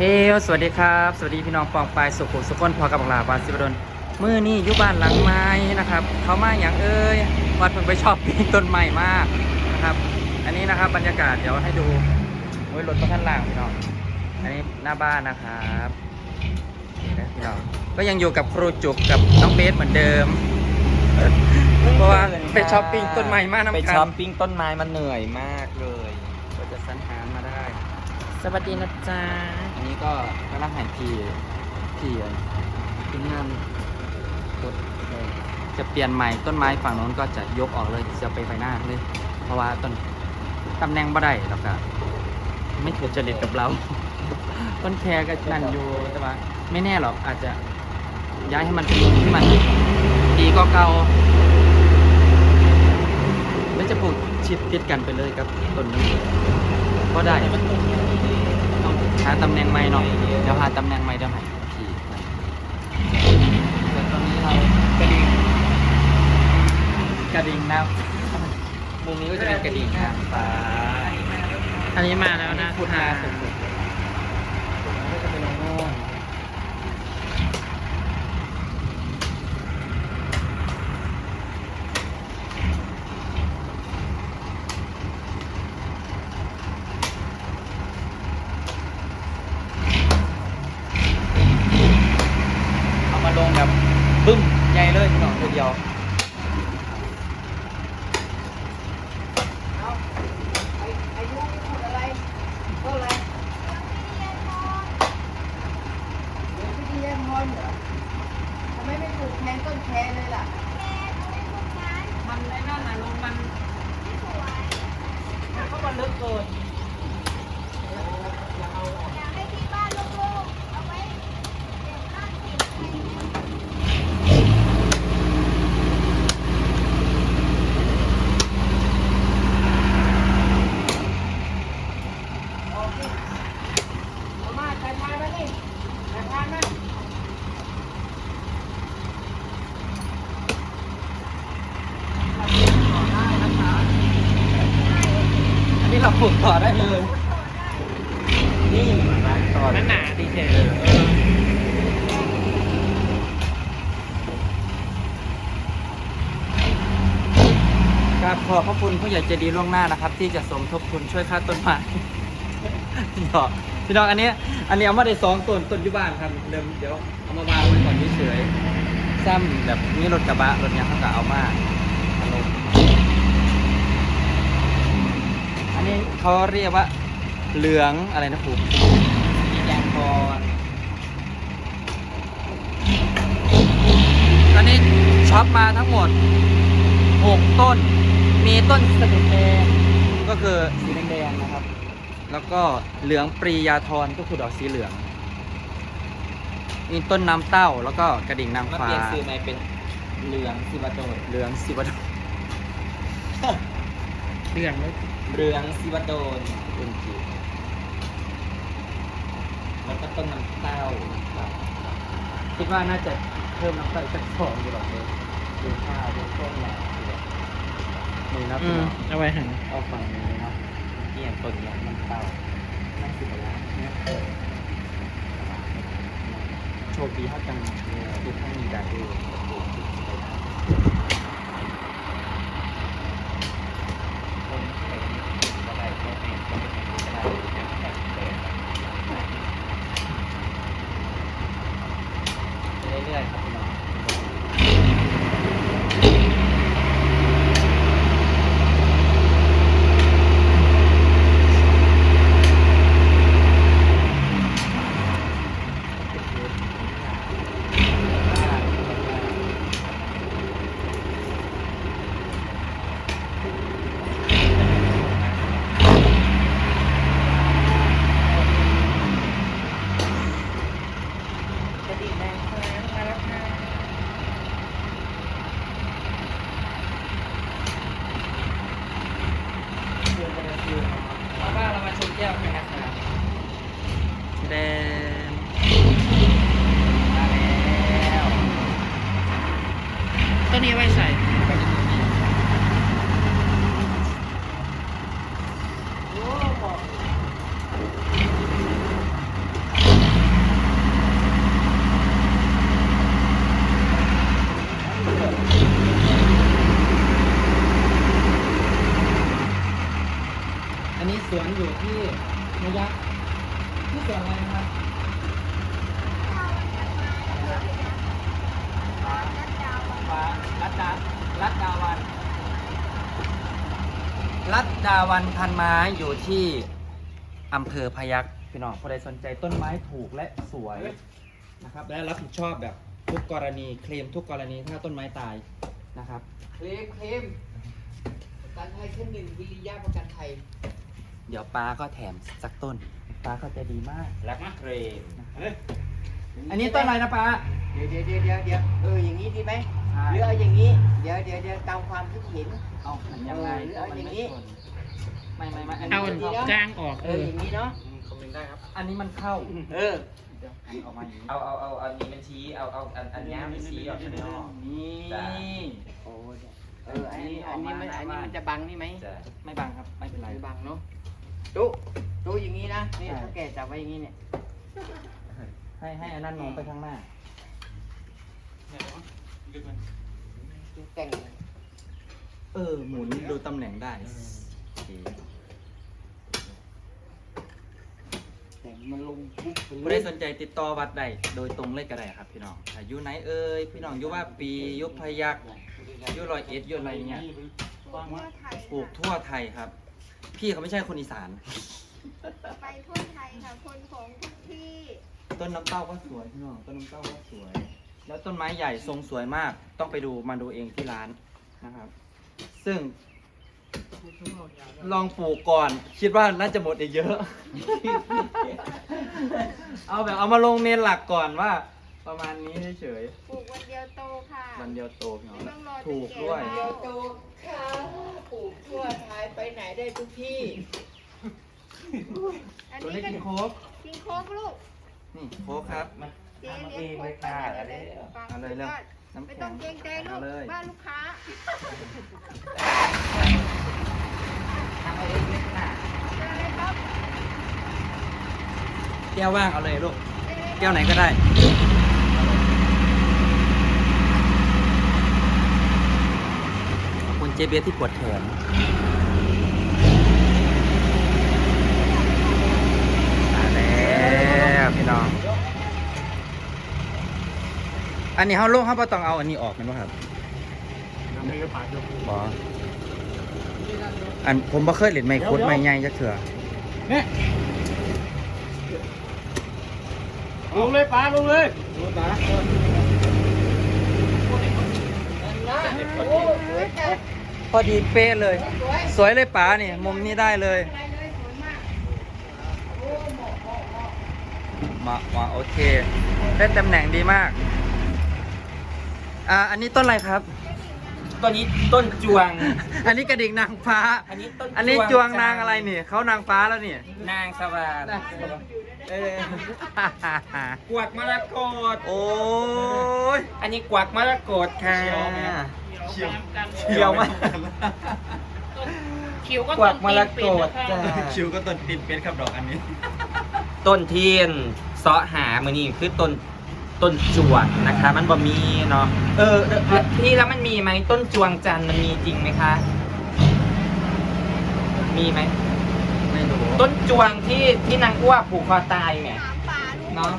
เฮ้ยสวัสดีครับ สวัสดีพี่น้องปองปายสุขุมสุขนพอกับบังลาบานสิบดลมือนี่อยู่บ้านหลังไม้นะครับ เขามาอย่างเอ้ยวัดเพิ่งไปชอบปีนต้นไม้มากนะครับ อันนี้นะครับบรรยากาศเดี๋ยวให้ดูโอ้ยรถก็ท่านล่างพี่น้อง อันนี้หน้าบ้านนะครับนี่นะพี่น้อง ก็ยังอยู่กับครูจุกกับน้องเบสเหมือนเดิม เพราะว่าไปช้อปปิ้งต้นไม้มากน้ำไปกันช้อปปิ้งต้นไม้มันเหนื่อยมากเลย ก็จะสรรหามาได้ สวัสดีนะจ๊ะ อันนี้ก็กำลังหายพีพีทีมงานรถเลยจะเปลี่ยนใหม่ต้นไม้ฝั่งโน้นก็จะยกออกเลยจะไปไฟหน้าเลย เพราะว่าต้นตำแหน่งบ่ได้แล้วก็ไม่ถูกจริตกับเรา ต้นแคก็นั่นอยู่แต่ว่าไม่แน่หรอกอาจจะย้ายให้มันเป็นมุมที่มันดีก็เก่าแล้วจะปลูกชิดติดกันไปเลยกับต้นนี้ ก็ได้ต้องหาตำแหน่งใหม่หน่อยเดี๋ยวหาตำแหน่งใหม่เดี๋ยวให้พี่มันส่วนตรงนี้เรากระดิ่งกระดิ่งน้ำมุมนี้ก็จะเป็นกระดิ่งน้ำฟ้าอันนี้มาแล้วนะ พูดมาสุดๆก็จะเป็นโน่นเอามาลงแบบบึ้มใหญ่เลยพี่น้องทีเดียว อายุนี่พูดอะไรเท่าไหรเดี๋ยวพี่เรียนมอนเหรอทำไมไม่ปลูก แทนต้นแคเลยล่ะ มันในนั่นน่ะลงมันมันก็มันลึกเกินโอเคเอามาใส่ทานมานี่ใส่ทานมา อันนี้เราปลูกต่อได้เลย นี่ร้านต่อนั่นหนาดีเจครับขอบพระคุณผู้ใหญ่ใจดีล่วงหน้านะครับ ที่จะสมทบทุนช่วยค่าต้นไม้พี่น้องพี่น้องอันนี้ อันนี้เอามาได้สองต้นต้นยุบานครับเดิมเดี๋ยวเอามาวางไว้ก่อนเฉยๆซ้ำแบบนี้รถกระบะรถเนี้ยเขาก็เอามาเอาลงอั นนี้เขาเรียกว่า เหลืองอะไรนะผมมีแกงบอลตอนนี้ช็อปมาทั้งหมด 6 ต้น มีต้นสะดุดแดงก็คือสีแดงๆนะครับ แล้วก็เหลืองปรียาทรก็คือดอกสีเหลือง มีต้นน้ำเต้าแล้วก็กระดิ่งนางมาฟ้า เปลี่ยนซื้อใหม่เป็นเหลืองสิวโดนเหลืองสิบดเรื่องเลย เหลืองสิวโดนต้นจีแล้วก็ต้นน้ำเต้าคิดว่าน่าจะเพิ่มน้ำเต้าอีกสักสองอยู่หรอกเลยดูข้าวดูต้นหลายนี่นะอืพี่มน้องเอาไว้หันเอาฝั่งนี้เนาะเกี่ยงต้นน้ำเต้านั่นสิบล้านเนี่ยโชคดีเท่ากันเนี่ยทุกท่านมีได้ด้วย เรื่อยๆ รัดดาวันพันไม้อยู่ที่อำเภอพยัคฆ์พี่น้องผู้ใดสนใจต้นไม้ถูกและสวยนะครับ และรับผิดชอบแบบทุกกรณีเคลมทุกกรณีถ้าต้นไม้ตายนะครับ เคลมเคลมประกันไทยขึ้นหนึ่งวิริยะประกันไทยเดี๋ยวป้าก็แถมสักต้นป้าก็จะดีมาก รักเครมอันนี้ต้นอะไรนะป้าเดี๋ยวเดี๋ยวเดี๋ยวเดี๋ยวเดี๋ยวเอออย่างนี้ดีไหมใช่ หรือเอาอย่างนี้ เดี๋ยวเดี๋ยวเดี๋ยวตามความคิดเห็น เอาหันยังไงเออเอาอย่างนี้ ไม่ไม่ไม่อันเอานี้มันกลางออกเอเออออย่างนี้เนาะ คอมเมนต์ได้ครับอันนี้มันเข้าเออ เดี๋ยวหันออกมาอย่างนี้เอาเอาเอาอันนี้มันชี้เอาเอาอันอันนี้มันชี้ออกข้างนอกนี่จ้ะโอ้ยเออ อันนี้อันนี้มันอันนี้มันจะบังนี่ไหมจะไม่บังครับไม่เป็นไร ไม่บังเนาะดูดูอย่างนี้นะนี่ใช่ ถ้าแกจับไว้อย่างนี้เนี่ย ให้ให้อันนั้นมองไปข้างหน้า แต่งเออ หมุนดูตำแหน่งได้โอเคแต่งมันลงปุ๊บไปผู้เลใดยสนใจติดต่อวัดใดโดยตรงเลยก็ได้ครับพี่น้องถ้าอยู่ไหนเอ่ยพี่น้องอยู่ว่าปีอยุพยักอยู่รอยเอ็ดอยู่อะไรเนี่ยปลูกทั่วไทยครับ พี่เขาไม่ใช่คนอีสาน ไปทั่วไทยค่ะ คนของทุกที่ต้นน้ำเต้าก็สวยพี่น้องต้นน้ำเต้าก็สวย แล้วต้นไม้ใหญ่ทรงสวยมาก ต้องไปดูมาดูเองที่ร้านนะครับ ซึ่ง ลองปลูกก่อน คิดว่าน่าจะหมดอีกเยอะ เอาแบบเอามาลงเมนหลักก่อนว่า ประมาณนี้เฉยปลูกวันเดียวโตค่ะๆวันเดียวโตพี่น้องไม่ต้องรอจนถูกแก่ด้วยมากเดียวโตค่ะปลูกทั่วไทยไปไหนได้ทุกที่ อันตัวนี้นี้ก็กินโค้กกินโค้กลูก นี่โค้กครับ เจ๊เลี้ยงโค้กไปเลยฟังเอาเลยเร็วน้ำไม่แข็ต้องงเกรงใจลูเอากเลยบ้านลูกค้าทำเอาเองเล็กหน้าเชิญเลยครับแก้วว่างเอาเลยลูกเชิญเลยแก้วไหนก็ได้ ขอบคุณเจเบียร์ที่ปวดแขนมาแล้วพี่น้อง อันนี้เขาลงเขาบ่ต้องเอาอันนี้ออกแมันบ่ครับบออันผมบ่เคยเล่นไม้คุดไม้ใหญ่จักเถื่อลงเลยป้าลงเลยโอ้สวยจังพอดีเป๊ะเลย สวยเลยป๋านี่มุมนี้ได้เลยอะไรเลยสวยมากมามาโอเค ได้ตำแหน่งดีมาก อ่าอันนี้ต้นอะไรครับ ต้นนี้ต้นจวง อันนี้กระดิ่งนางฟ้า อันนี้ต้นอันนี้จวงนางอะไรนี่เขานางฟ้าแล้วนี่นางสวรรค์เออกวักมะละกดโอ้ยอันนี้กวักมะละกดค่ะเขียวเขียวมากคิวก็กวักมะละกดจ้าจ้าคิวก็ต้นตินเป็นครับดอกอันนี้ ต้นเทียนเสาะหามือนี่คือต้น ต้นจวงนะคะ มันบ่มีเนาะเออเออเออพี่แล้วมันมีไหมต้นจวงจันทร์มันมีจริงไหมคะ มีไหม ไม่รู้ต้นจวงที่ที่นางอ้วกผูกคอตายไงถามป่าลูกเนาะ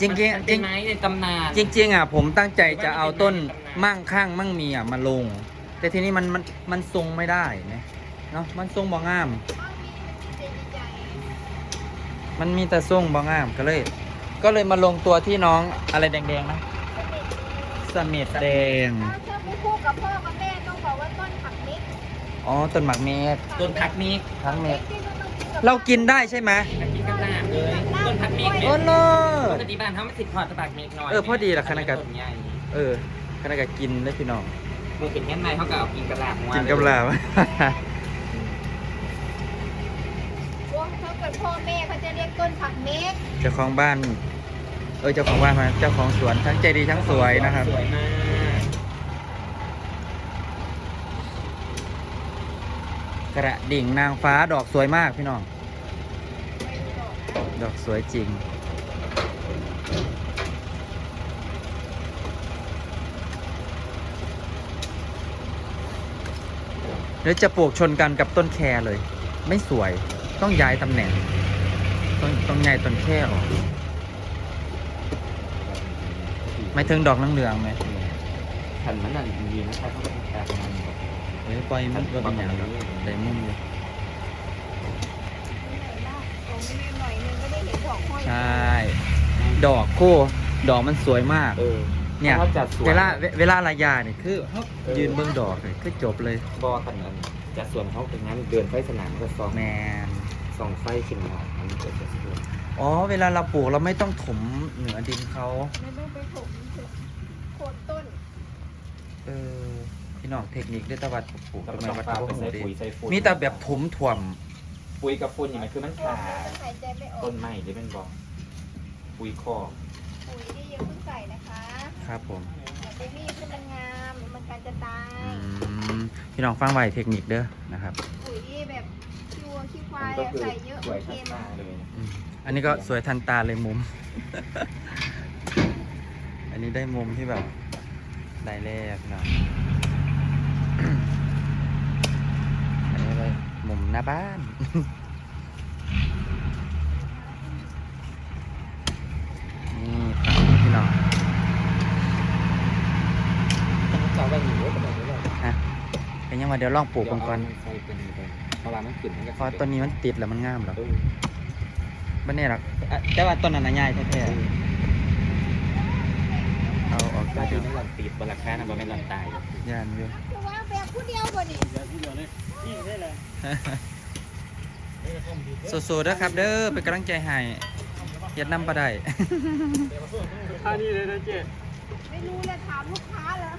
จริงจริงมันจเป็รินง ไม้ในตำนาน จริงๆอะผมตั้งใจจะเอาต้นมั่งข้างมั่งมีอะมาลง แต่ทีนี้มันมันมันทรงไม่ได้นะเนาะมันทรงบ่งาม มันมีแต่ส่งบางงามก็เลย ก็เลยมาลงตัวที่น้องอะไรแดงๆนะสมิดแดง ถ้าเชื่อไม่คู่กับพ่อกับแม่ต้องบอกว่าต้นผักนิกอ๋อต้นหมากเมดต้นพักมีกทั้งเมดที่ต้องกินกับเรากินได้ใช่ไหมกินกับลาบเลย ต้นพักมีกเนี่โอ้ยโล ปกติบ้านเขาไม่ติดพอตะปากมีกหน่อยเออพอดีล่ะคณะกรรม ต้นใหญ่เออขนาดกับกินได้พี่น้อง มือเป็นแง่นในเขาก็เอากินกับลาบหัวกินกับลาววงเขาเกิดพ่อแม่เขาจะเรียกต้นผักเมกเจ้าของบ้าน เออเจ้าของบ้านมาเจ้าของสวนทั้งใจดีทั้งสวยนะครับสวยมากกระดิ่งนางฟ้าดอกสวยมากพี่น้อง ดอกสวยจริง เดี๋ยวจะปลูกชนกันกับต้นแครเลย ไม่สวยต้องย้ายตำแหน่งตต้นต้นใหญ่ต้นแค่ออก ไม่ถึงดอกเหลืองๆไหมขันมันนั่นดีนะครับเขาเป็นการงานแบบเฮ้ยปล่อยมันก็เป็นอย่างนั้นได้มุมเลยตรงนี้หน่อยนึงก็ได้เห็นดอกห้อยใช่ ดอกโก้ดอกมันสวยมาก เออเนี่ยเขาจัดสวนเวลาเวเวลาระยาเนี่ยคือเขายืนเบื้องดอกเลยคือจบเลยบอขันนั้นจัดสวนเขาเป็นงั้นเดินไฟสนามก็ซองแมนซองไฟขึ้นมามันเกิดจากสวนอ๋อ เวลาเราปลูกเราไม่ต้องถมเหนือดินเขาไม่ต้องไปถมโคนต้น เออพี่น้องเทคนิคด้วยตะวัดปลูกแล้วทำก็ไมต้องวัดฟ้าเขาไปหูใส่ดีปุ๋ยใส่ฝุ่นมีแต่แบบถมถ่วมปุ๋ยกับฝุ่นนี่มันคือมันตัวขานี้มันหายใจไม่ออต้กนไม้หรือเป็นบอกปุ๋ยคอกปุ๋ยนี่ยังเพิ่งใส่นะคะครับผมอย่าไปรีบให้มันงามเดี๋ยวมันการจะตายอืมพี่น้องฟังไว้เทคนิคเด้อนะครับปุ๋ยนี่แบบขี้วัวขี้ความัยนก็อะคือใส่เยอะสโอวยเคทั้งมัตานเลยอืมอันนี้ก็สวยทันตาเลยมุม อันนี้ได้มุมที่แบบได้แรกพี่น้องอันนี้เลยมุมหน้าบ้าน นี่ครับพี่น้องเสาแบบนี้ก็แบบนี้เลยฮะเป็นยังไงเดี๋ยวลองปลูกกันก่อนใส่เป็นเวลามันขึ้นมันก็เพราะต้นนี้มันติดแล้วมันงามเหรอเออไม่แน่หรอกอะแต่ว่าต้นนั้นน่ะใหญ่แท้ๆ เอาออกก็ก็ดีเดี๋ยวไม่หลังตีดบนราคานะบ่เป็นหลังตายยานอยู่คือว่าแบบผู้เดียวบ่นี่สู้ๆเด้อครับ เด้อเป็นกำลังใจให้เฮ็ดน้ำปลาได้ อันนี้เลยนะเจ๊ไม่รู้เลยถามลูกค้าเหรอ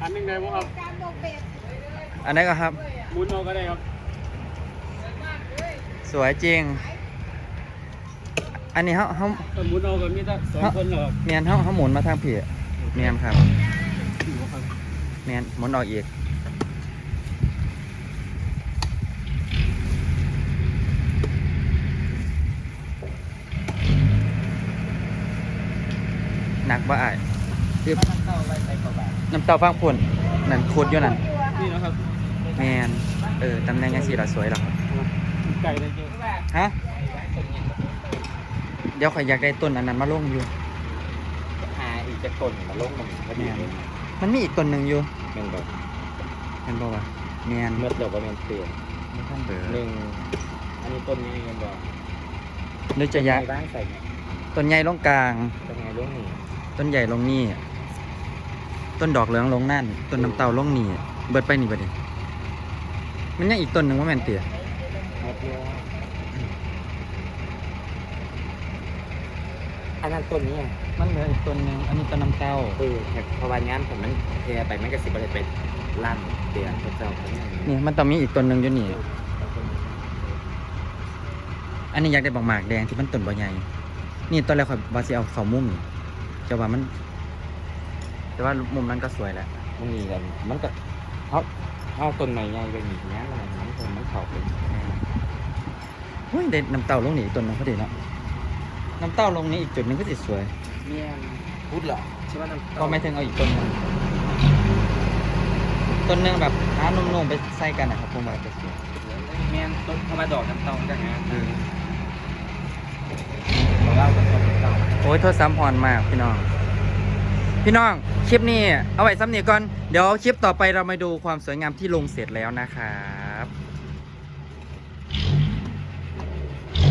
อันหนึงได้บ่ครับการบอกเบ็ดอันนี้ก็ครับบุญเอาก็ได้ครับสวยจริง อันนี้เขาเขาแต่บุญเอาก็มีแต่สองคนเหรอครับเมียนเขาเขาหมุนมาทางผี เมียนครับถือว่าครับเมียนหมุนออกอีกหนักบ่อ้ายคือน้ำเต้าไว้ใส่กระบะน้ำเต้าฟังพุ่นนั่นโคตรอยู่นั่นตัวค่ะนี่นะครับแมนเออตำแหน่งยังสี่ละสวยหรอครับไก่เลยเจ๊ฮะเดี๋ยวข่อยอยากได้ต้นอันนั้นมาลงอยู่หาอีก จะต้นมาลงมันก็ดีเลยมันมีอีกต้นหนึ่งอยู่เป็นแบบเห็นบอกว่าแมนเมื่อเดียวก็เป็นเปลี่ยนไม่ท่านเบอหนึ่งอันนี้ต้นนี้กันบอกนึกจะยะบ้านใส่ไงต้นใหญ่ลงกลางต้นไงลูกนี่ต้นใหญ่ลงนี่ต้นดอกเหลืองลงนั่น ต้นน้ำเต้าลงนี่เบิดไปนี่เบิดนี่มันยังอีกต้นหนึ่งว่าแมนเตี๋ยเอาเดียวอันนั้นต้นนี้ มันเหลืออีกต้นหนึ่งอันนี้ต้นน้ำเต้าเออแต่พอวันงานผมมันเทไปมันก็สิบอะไรไปลั่นเตียนพระเจ้าเขาเนี่ยนี่มันต้องมีอีกต้นหนึ่งอยู่นี่ อันนี้อยากได้บักหมากแดงที่มันต้นบ่ใหญ่นี่ตอนแรกข่อยว่าสิเอาเข้ามุมนี่จะว่ามัน แต่ว่ามุมนั้นก็สวยแหละมันมีกันมันก็เขาเขาต้นใหม่ใหญ่ไปหนีเนี้ยมันมันคงมันเขาเป็นเฮ้ยได้น้ำเต้าลงนี่อีกต้นหนึงพอดีเนาะน้ำเต้าลงนี้อีกจุดหนึงก็สิสวย เนี่ยพูดเหรอใช่ว่าน้ำก็ไม่ถึงเอาอีกต้นหนึงต้นหนึงแบบหานุ่มๆไปใส่กันนะครับผมว่าจะสวยแม่นต้นเข้ามาดอกน้ำเต้าจังฮะเออของเราต้นน้ำเต้าโอ้ยโทษซ้ำพรมากพี่น้อง พี่น้องคลิปนี้เอาไว้ซ้ำนี้ก่อน เดี๋ยวคลิปต่อไปเรามาดูความสวยงามที่ลงเสร็จแล้วนะครับ